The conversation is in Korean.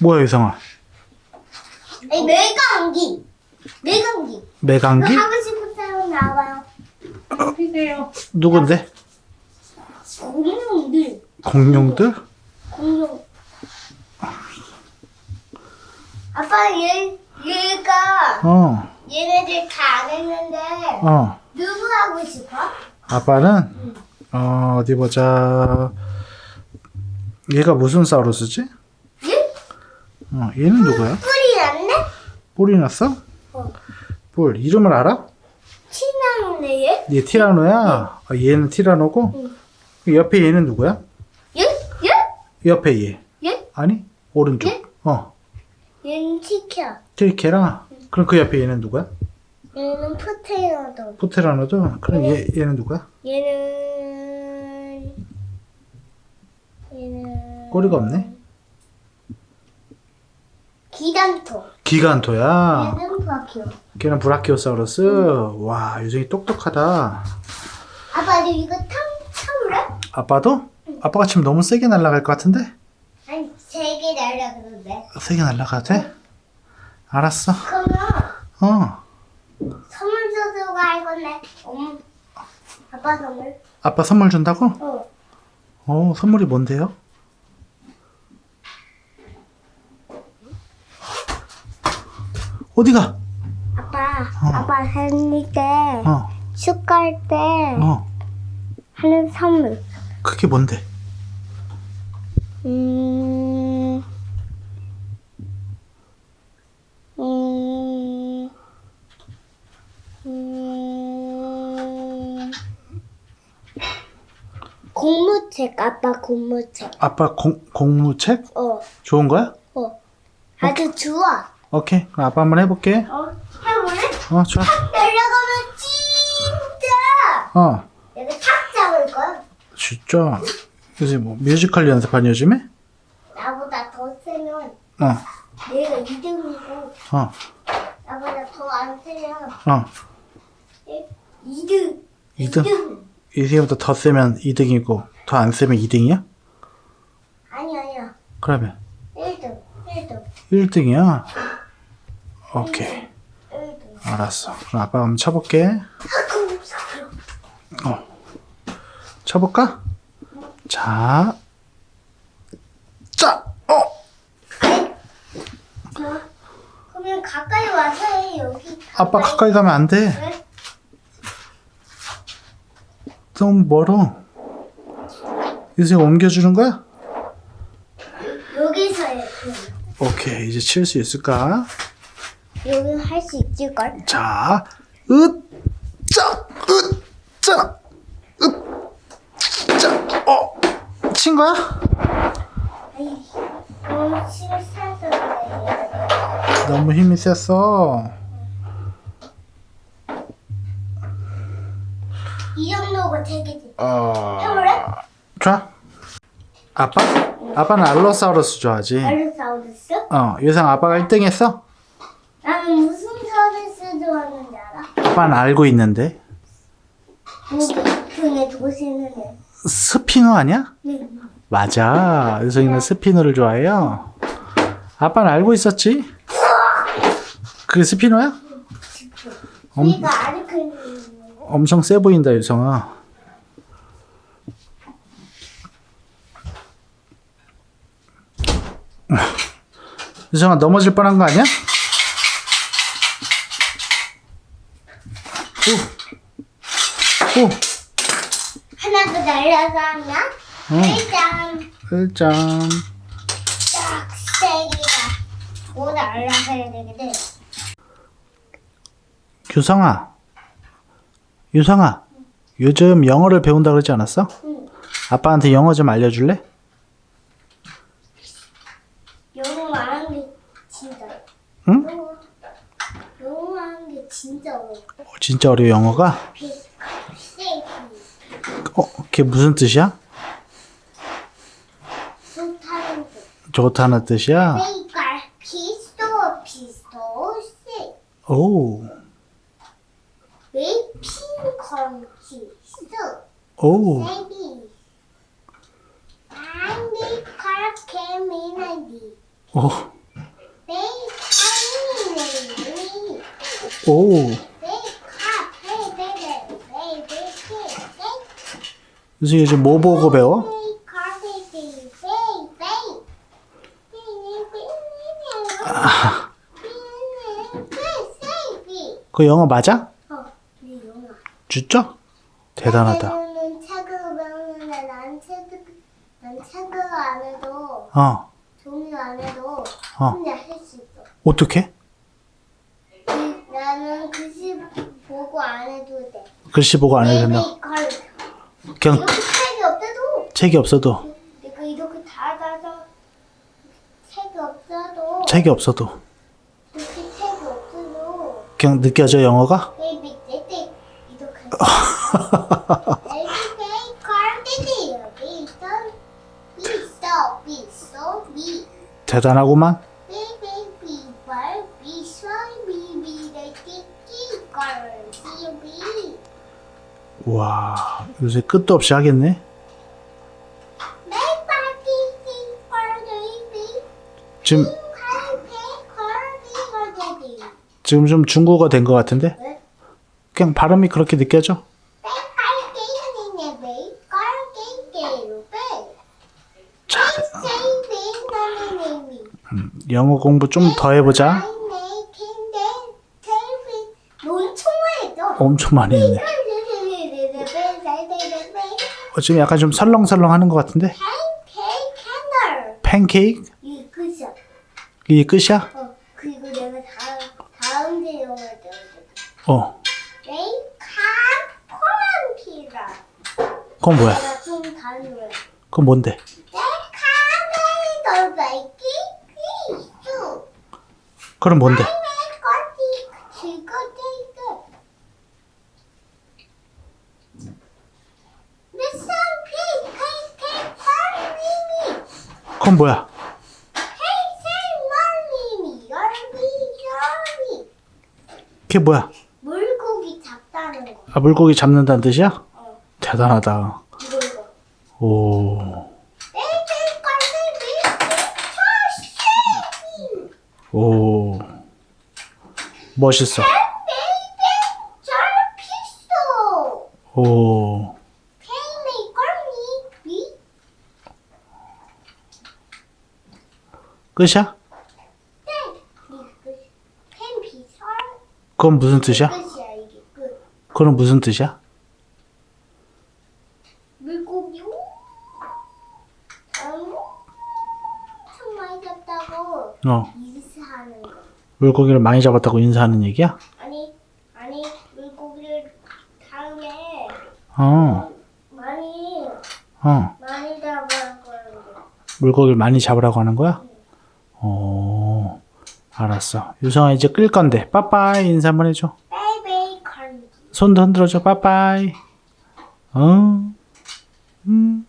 뭐야 유성아? 아니 매감기 매감기 매강기? 그 하고 싶은 사람 나와요 피세요. 누군데? 공룡들 공룡들? 공룡 아빠 얘 얘가 어, 얘네들 다 안 했는데 어. 누구 하고 싶어? 아빠는 어 어디 보자. 얘가 무슨 사우루스지? 얘? 어, 얘는 누구야? 뿌리 났네? 뿔이 났어? 어. 뿔 이름을 알아? 티 나는데 얘? 얘 티라노야. 아, 얘는 티라노고. 응. 그 옆에 얘는 누구야? 얘? 얘? 옆에 얘. 얘? 아니 오른쪽. 얘? 어, 얘는 티켜 트리케라. 그럼 그 옆에 얘는 누구야? 얘는 포테이토 포테라노도. 그럼 얘 얘는 누구야? 얘는 얘는 꼬리가 없네. 기단토 기간토야. 얘는 브라키오 걔는 브라키오사우루스. 와, 유정이 똑똑하다. 아빠 너 이거 탐 타볼래? 아빠도? 아빠가 지금 너무 세게 날아갈 것 같은데? 아니 세개 날라 그러는데 세게 날아가도 돼? 알았어. 그러면 어. 선물 줘서 갈 건데 엄 아빠 선물 아빠 선물 준다고? 어 어, 선물이 뭔데요? 어디가? 아빠 어. 아빠 생일 때 어, 축가할 때 어. 하는 선물 그게 뭔데? 음, 음, 음, 공무책, 아빠 공무책. 아빠 공, 공무책? 어, 좋은 거야? 어. 아주 좋아. 오케이. 그럼 아빠 한번 해볼게. 어, 해볼래? 어, 좋아. 날아가면 진짜! 어. 내가 탁 잡을 거야. 진짜. 요새 뭐 뮤지컬 연습하니 요즘에? 나보다 더 세면 어, 내가 2등이고, 어, 나보다 더 안 세면 어. 2등. 이등? 이세보다 더 세면 2등이고, 더 안 세면 2등이야? 아니, 아니야. 그러면 1등. 1등. 1등이야? 오케이. 1등. 알았어. 그럼 아빠 한번 쳐볼게. 어. 쳐볼까? 자. 자! 어! 어? 그러면 가까이 와서 해, 여기. 아빠 가까이 가면 안 돼. 왜? 너무 멀어. 이제 옮겨주는 거야? 여기서 해. 오케이. 이제 칠 수 있을까? 여기 할 수 있을걸? 자, 으, 짜, 으, 짜, 으, 짜, 어, 친 거야? 그래. 너무 힘이 셌어. 이 정도가 되겠지. 어, 해볼래? 좋아. 아빠? 아빠는 알로사우루스 좋아하지. 알로사우루스? 어, 유상 아빠가 1등 했어? 나는 무슨 사우루스 좋아하는지 알아? 아빠는 알고 있는데. 목이 등에 도시는 애. 스피너 아니야? 네. 맞아. 유성이는 스피너를 좋아해요. 아빠는 알고 있었지? 그게 스피너야? 엄, 큰 엄청 세 보인다, 유성아. 유성아, 넘어질 뻔한 거 아니야? 오! 오! 하나 더 날려서 하면 응. 일단 1점. 딱 세기가 더 날라서 해야 되거든. 유성아. 유성아. 요즘 영어를 배운다 그러지 않았어? 응. 아빠한테 영어 좀 알려줄래? 영어 말하는 게 진짜. 응? 영어, 말하는 게 진짜 어려워. 어, 진짜 어려워, 영어가? 세기. 어, 그게 무슨 뜻이야? 좋다는 뜻. 좋다는 뜻이야? 세. 오. 오. 오, 베이 카니 오, 유승이 요즘 뭐 보고 배워? 베이 그 영어 맞아? 어, 네 영화. 진짜? 대단하다. 는 책을 배우는데 난 책을 난 책을 안 해도 어, 종이 안 해도 어. 혼자 할 수 있어. 어떻게? 그- 나는 글씨 보고 안 해도 돼. 글씨 보고 안 해도 된다. 베이비 걸. 그냥 이렇게 책이 없어도. 책이 없어도, 내가 이렇게 닫아서 책이 없어도. 책이 없어도, 이렇게 책이 없어도. 그냥 느껴져 영어가? 이렇게. 여기 있어. 있어 있어 미. 대단하구만. 와, 요새 끝도 없이 하겠네. 지금, 지금 좀 중국어 된 것 같은데? 그냥 발음이 그렇게 느껴져. 잘해. 영어 공부 좀 더 해보자. 엄청 많이 했네. 어, 지금 약간 좀 설렁설렁 하는 것 같은데? 팬케이크? 이게 끝이야? 그리고 내가 다음 다음 내용을 들어줄게. 어. 메이카 코란피라. 그건 뭐야? 내가 좀 다른 거야. 그건 뭔데? 메이카 메이더 피수. 그럼 뭔데? 메이커티 지거데이드. 미션 피 케이케 펄미미. 그건 뭐야? 열미 열미. 그게 뭐야? 물고기 잡다는 거. 아, 물고기 잡는다는 뜻이야? 어. 대단하다. 이거 이거. 오, 오. 멋있어. 오. 페이메이 걸미 비. 끝이야? 그건 무슨 뜻이야? 끝이야 이게 끝. 그건 무슨 뜻이야? 물고기 엄청 많이 잡다고 어. 인사하는 거. 물고기를 많이 잡았다고 인사하는 얘기야? 아니 아니 물고기를 다음에 어, 많이 어. 많이 잡을 거는데. 물고기를 많이 잡으라고 하는 거야? 어, 알았어. 유성아 이제 끌 건데. 빠빠이 인사 한번 해줘. 베이베이 걸미. 손도 흔들어줘. 빠빠이. 어. 음.